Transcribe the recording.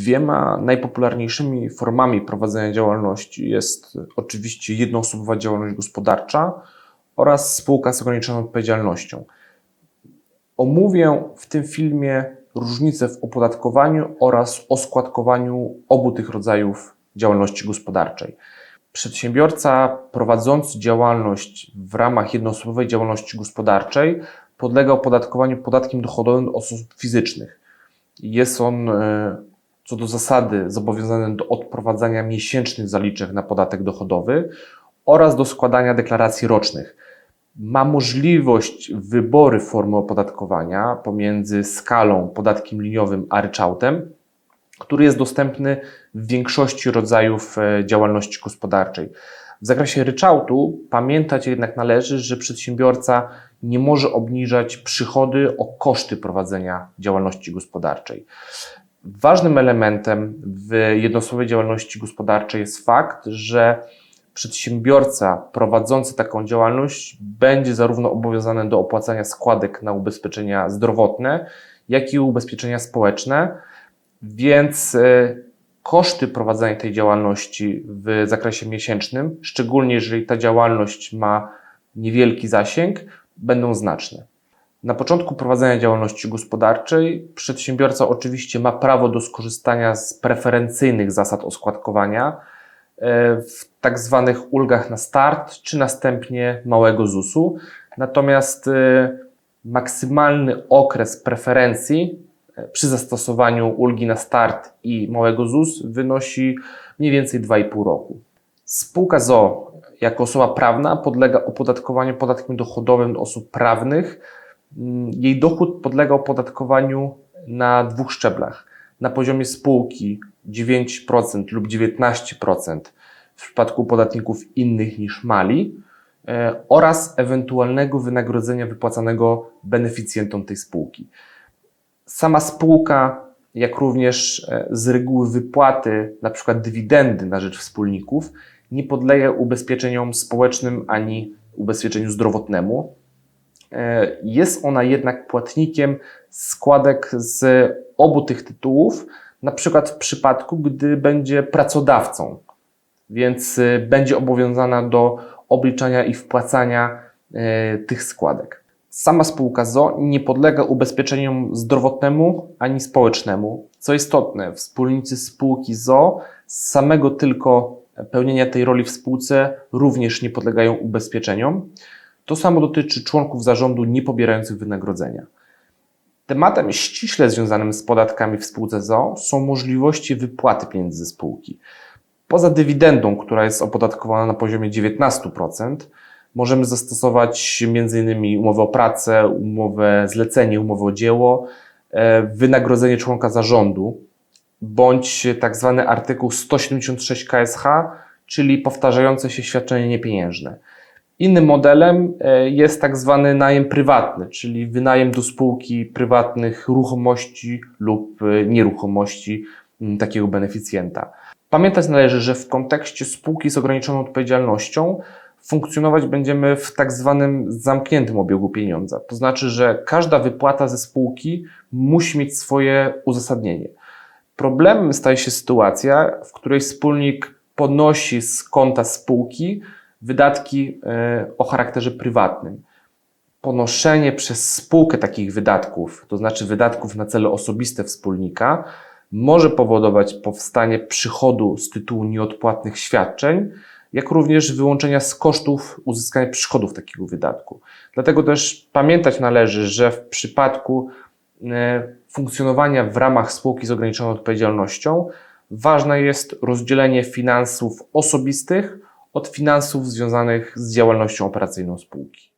Dwiema najpopularniejszymi formami prowadzenia działalności jest oczywiście jednoosobowa działalność gospodarcza oraz spółka z ograniczoną odpowiedzialnością. Omówię w tym filmie różnice w opodatkowaniu oraz oskładkowaniu obu tych rodzajów działalności gospodarczej. Przedsiębiorca prowadzący działalność w ramach jednoosobowej działalności gospodarczej podlega opodatkowaniu podatkiem dochodowym od osób fizycznych. Jest on e, co do zasady zobowiązany do odprowadzania miesięcznych zaliczek na podatek dochodowy oraz do składania deklaracji rocznych. Ma możliwość wyboru formy opodatkowania pomiędzy skalą, podatkiem liniowym a ryczałtem, który jest dostępny w większości rodzajów e, działalności gospodarczej. W zakresie ryczałtu pamiętać jednak należy, że przedsiębiorca nie może obniżać przychody o koszty prowadzenia działalności gospodarczej. Ważnym elementem w jednoosobowej działalności gospodarczej jest fakt, że przedsiębiorca prowadzący taką działalność będzie zarówno obowiązany do opłacania składek na ubezpieczenia zdrowotne, jak i ubezpieczenia społeczne, więc e, koszty prowadzenia tej działalności w zakresie miesięcznym, szczególnie jeżeli ta działalność ma niewielki zasięg, będą znaczne. Na początku prowadzenia działalności gospodarczej przedsiębiorca oczywiście ma prawo do skorzystania z preferencyjnych zasad oskładkowania e, w tak zwanych ulgach na start, czy następnie małego ZUS-u. Natomiast e, maksymalny okres preferencji e, przy zastosowaniu ulgi na start i małego ZUS wynosi mniej więcej 2,5 roku. Spółka ZO jako osoba prawna podlega opodatkowaniu podatkiem dochodowym osób prawnych jej dochód podlega opodatkowaniu na dwóch szczeblach. Na poziomie spółki 9% lub 19% w przypadku podatników innych niż mali e, oraz ewentualnego wynagrodzenia wypłacanego beneficjentom tej spółki. Sama spółka, jak również e, z reguły wypłaty, na przykład dywidendy na rzecz wspólników, nie podlega ubezpieczeniom społecznym ani ubezpieczeniu zdrowotnemu. E, jest ona jednak płatnikiem składek z obu tych tytułów, na przykład w przypadku, gdy będzie pracodawcą, więc e, będzie obowiązana do obliczania i wpłacania e, tych składek. Sama spółka ZO nie podlega ubezpieczeniom zdrowotnemu ani społecznemu. Co istotne, wspólnicy spółki ZO z samego tylko pełnienia tej roli w spółce również nie podlegają ubezpieczeniom. To samo dotyczy członków zarządu niepobierających wynagrodzenia. Tematem ściśle związanym z podatkami w spółce ZO są możliwości wypłaty pieniędzy ze spółki. Poza dywidendą, która jest opodatkowana na poziomie 19%, możemy zastosować m.in. umowę o pracę, umowę zlecenie, umowę o dzieło, e, wynagrodzenie członka zarządu, bądź tak zwany artykuł 176 KSH, czyli powtarzające się świadczenie niepieniężne. Innym modelem e, jest tak zwany najem prywatny, czyli wynajem do spółki prywatnych ruchomości lub e, nieruchomości takiego beneficjenta. Pamiętać należy, że w kontekście spółki z ograniczoną odpowiedzialnością funkcjonować będziemy w tak zwanym zamkniętym obiegu pieniądza. To znaczy, że każda wypłata ze spółki musi mieć swoje uzasadnienie. Problemem staje się sytuacja, w której wspólnik ponosi z konta spółki wydatki e, o charakterze prywatnym. Ponoszenie przez spółkę takich wydatków, to znaczy wydatków na cele osobiste wspólnika, może powodować powstanie przychodu z tytułu nieodpłatnych świadczeń, jak również wyłączenia z kosztów uzyskania przychodów takiego wydatku. Dlatego też pamiętać należy, że w przypadku e, funkcjonowania w ramach spółki z ograniczoną odpowiedzialnością ważne jest rozdzielenie finansów osobistych od finansów związanych z działalnością operacyjną spółki.